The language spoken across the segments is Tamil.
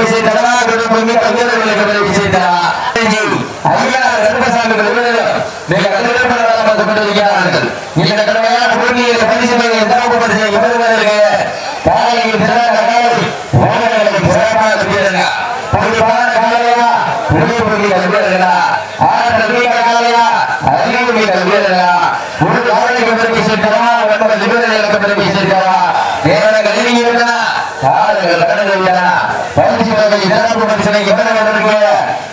கதவை செய்தடா குடும்பமே கல்லூரிகளை கதவை செய்தடா ஐயா கருப்பசாமி மிக கல்லூரிகளாக பார்த்து கொண்டிருக்கிறார்கள் இந்த கடமையான பூமியில் பரிசு பரிசு இவர்களுக்கு காலையில் பிறந்த காலை ஊழல்களுக்கு சிறப்பாக இருக்கிறதா குறிப்பான காலையா? உணவு பூமியில் இருக்கிறதா ஆறு நம்பிக்கை காலையா காலங்கள் கடந்து விட்டன பரிசு தொகை சிறப்பு பரிசனை பெறுவதற்கு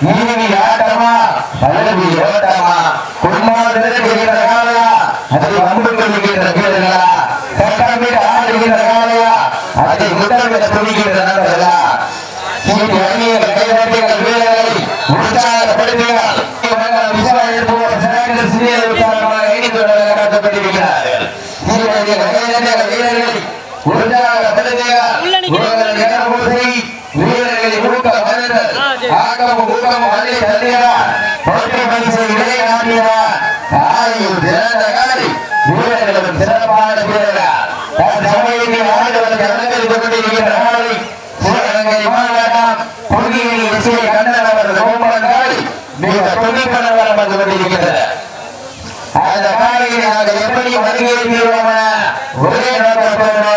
நீதி ஆட்டமா? பல்லவி ஓட்டமா? குடும்பம் நிறுத்துகிற காலையா அதை அன்பு கொள்கின்ற வீரர்களா? சட்டமிட காலையா அதை முதல்விட துணிகின்ற நண்பர்களா சீட்டு அணியர்கள் வீரர்களை ஆண்டுகளுக்கு அலங்கரித்துக் சிவகங்கை இசையை கண்ணன் அவரது மிக அந்த நாங்கள் எப்படி வருகிறோம் என ஒரே நோக்கத்தோடு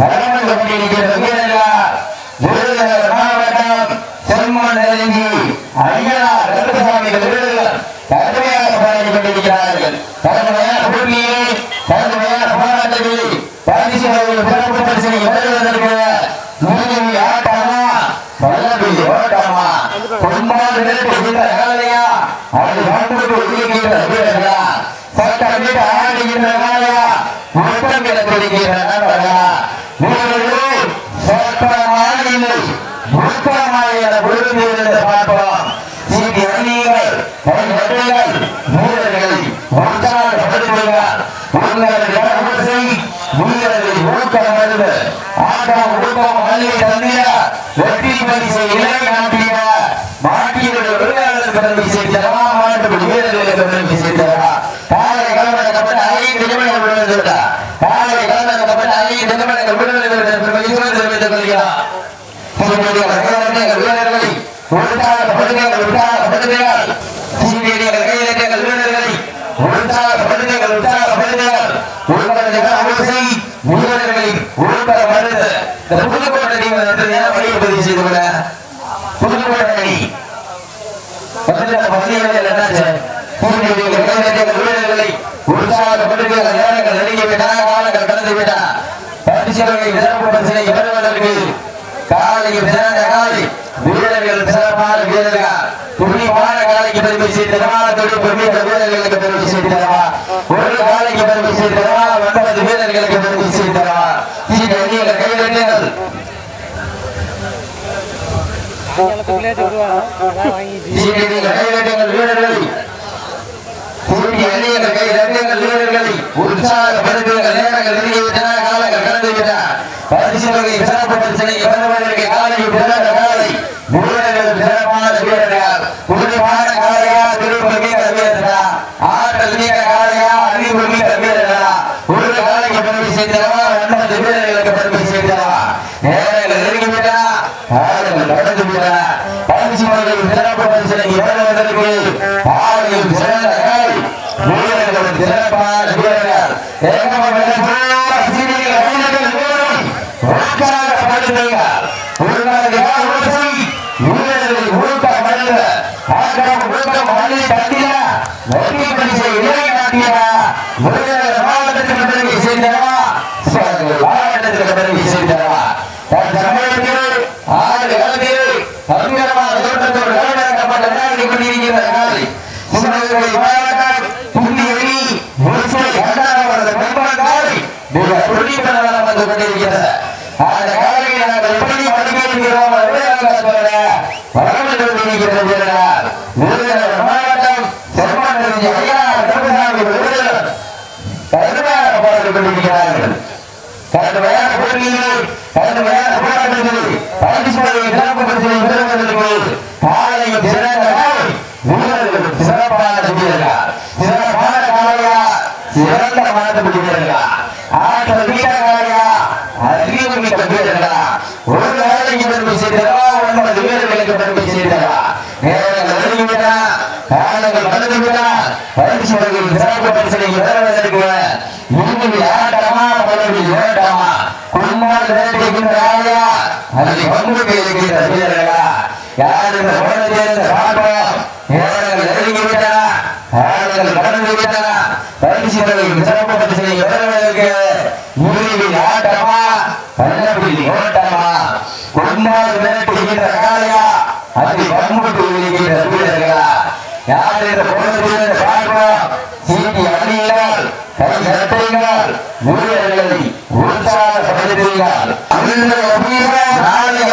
வளம் கொண்டிருக்கிற வீரர்களா விருதுநகர் மாவட்டம் செம்மன் நெருங்கி ஐயனார் கருப்பசாமிகள் கடுமையாக பாடி கொண்டிருக்கிறார்கள் கடுமையான போட்டியை கடுமையான போராட்டத்தில் பரிசு வகையில் சிறப்பு பரிசனை பெறுவதற்கு நீதி ஆட்டமா பல்லவி ஓட்டமா குடும்பம் நிறுத்துகின்ற காலையா அது வாழ்ந்துட்டு ஒதுங்குகின்ற வீரர்களா சட்டமிட்டு ஆடுகின்ற காலையா முத்தம் என கொடுக்கின்ற நண்பர்களா வீரர்கள் சட்டமாயில்லை முத்தமாய் என சீட்டி அணியுங்கள் வீரர்களை உங்களது வீரர்களை ஊக்கம் ஆட்டம் தந்திர வெற்றி பரிசை இலை நாட்டிய மாட்டியவர்கள் விளையாடல் பெருமை சேர்த்தரா வீரர்களுக்கு பெருமை சேர்த்தரா காலை கலவரக்கப்பட்ட ஐந்து நிமிடங்கள் விடுவதற்கு பெருமை இவர் தெரிவித்துக் கொள்கிறார் வீரர்களை உற்சாகப்படுத்துங்கள் உற்சாகப்படுத்துங்கள் சீனியர்கள் கையிலங்கள் வீரர்களை உற்சாகப்படுத்துங்கள் உற்சாகப்படுத்துங்கள் உங்களது கவசை வீரர்களை உருப்பட மருந்து. இந்த புதுக்கோட்டை அணி நேரம் வழியை பதிவு செய்து கொள்ள புதுக்கோட்டை அணி என்னாச்சு? சீனியர்கள் கையிலங்கள் வீரர்களை உற்சாகப்படுத்துங்கள் நேரங்கள் நெருங்கிவிட்டன காலங்கள் கடந்து விட்டன பரிசுகளை சிறப்பு பரிசனை பெறுவதற்கு காலைக்கு பிறந்த காலை வீரர்கள் சிறப்பான வீரர்கள். புண்ணியமான காலைக்கு பெருமை சேர்த்தனவா தொழில் பெருமித்த வீரர்களுக்கு பெருமை சேர்த்தனவா ஒரு காலைக்கு பெருமை சேர்த்தனவா ஒன்பது வீரர்களுக்கு பெருமை சேர்த்தனவா சீட்டு அணிகள் கைதட்டுங்கள் சீட்டு அணிகள் கைதட்டுங்கள் வீரர்களை. உற்சாக பெருமைகள் நேரங்கள் நெருங்கிவிட்டன காலங்கள் கடந்து விட்டன பரிசு வகை சிறப்பு பரிசனை காலையில் பிறந்த காலை வீரர்கள் சிறப்பான வீரர்கள் புதுமையான காலையா திருப்ப மிக வீரர்களா ஆற்றல் மிக காலையா அறிவு மிக வீரர்களா ஒரு காலைக்கு பெருமை சேர்ந்தவா ஒன்பது வீரர்களுக்கு பெருமை சேர்ந்தவா நேரங்கள் நெருங்கிவிட்டன காலங்கள் கடந்து விட்டன பரிசு வகை சிறப்பு பரிசனை பெறுவதற்கு காலையில் சிறந்த காலை வீரர்கள் சிறப்பான வீரர்கள் ஏகமாக சீனியர்கள் வீரர்கள் வீரர்கள் உற்சாகப்படுத்துங்கள் உங்களது வாழ்வசை வீரர்களை ஊக்கப்படுத்த ஆக்கிரம் ஊக்கம் அள்ளி தட்டின வெற்றி பரிசை இலை நாட்டின விருதுநகர் மாவட்டத்திற்கு பெருமை சேர்ந்தனவா மாவட்டத்திற்கு பெருமை சேர்ந்தனவா தற்சமயத்தில் ஆறு காலத்தில் அங்கரமான தோட்டத்தோடு கலவரக்கப்பட்ட விளையாடி கொண்டிருக்கிற காலை சிவகங்கை மாவட்டம் புண்ணியவெளி முழுசை கண்டாரவரது பெண்பான் மிக வந்து கொண்டிருக்கிறது. அந்த காலையை நாங்கள் எப்படி பணிக்கிறோம் வளர்ந்து கொண்டிருக்கிறது வீரர்கள் விருதுநகர் மாவட்டம் செம்மன் ஐயா கருப்பசாமி விருதுகள் கடுமையாக போராடி கொண்டிருக்கிறார்கள் கடுமையான போட்டியில் கடுமையான போராட்டத்தில் பரிசுகளை சிறப்பு பரிசுகளை யாரும் ஓடது என்று பார்ப்போம் ஓடங்கள் நெருங்கிவிட்டன ஓடங்கள் கடந்துவிட்டன பரிசுகளின் சிறப்பு பரிசனை பெறுவதற்கு முடிவில் ஆட்டமா கள்ளப்பிடி ஓட்டமா? கொண்டாடு மேட்டுகின்ற காலையா அதை பண்புட்டு விடுகின்ற வீரர்களா? யார் என்று ஓடது என்று பார்ப்போம் சீட்டி அணியினால் கை சட்டையினால் வீரர்களை உற்சாகப்படுத்துகிறார். நாளைய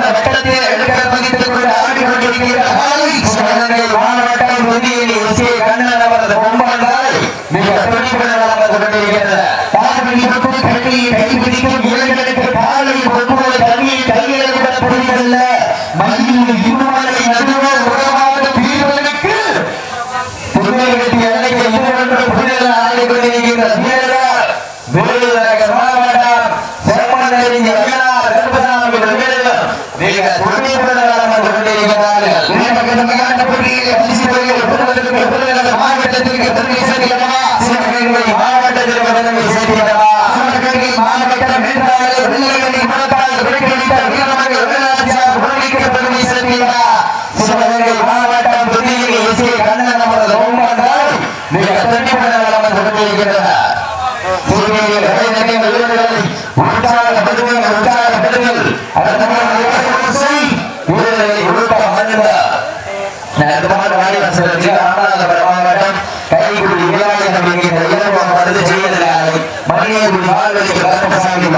பாரதி பாரதி ராமசாமி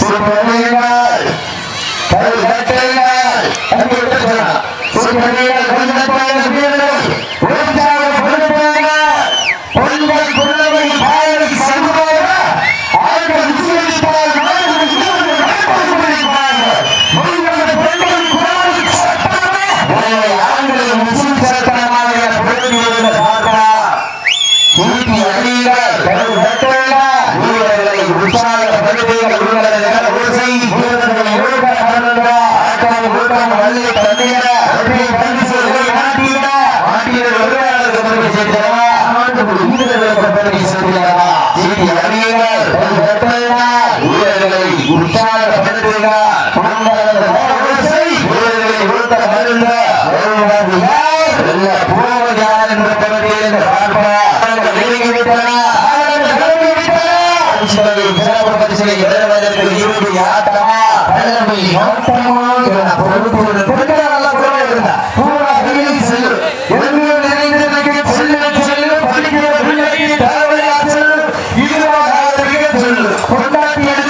சுமணியார் கல் கட்டையார் அன்புட்டனார் சுமணியார் கொண்டபாய வீரர் உழைத்தார பொருள்பாயார் பொன்கள் குள்ளவை பாயல் சண்முகார. ஆயிரம் விசுவதிப்பார் తల్లి తండ్రి Honda tiene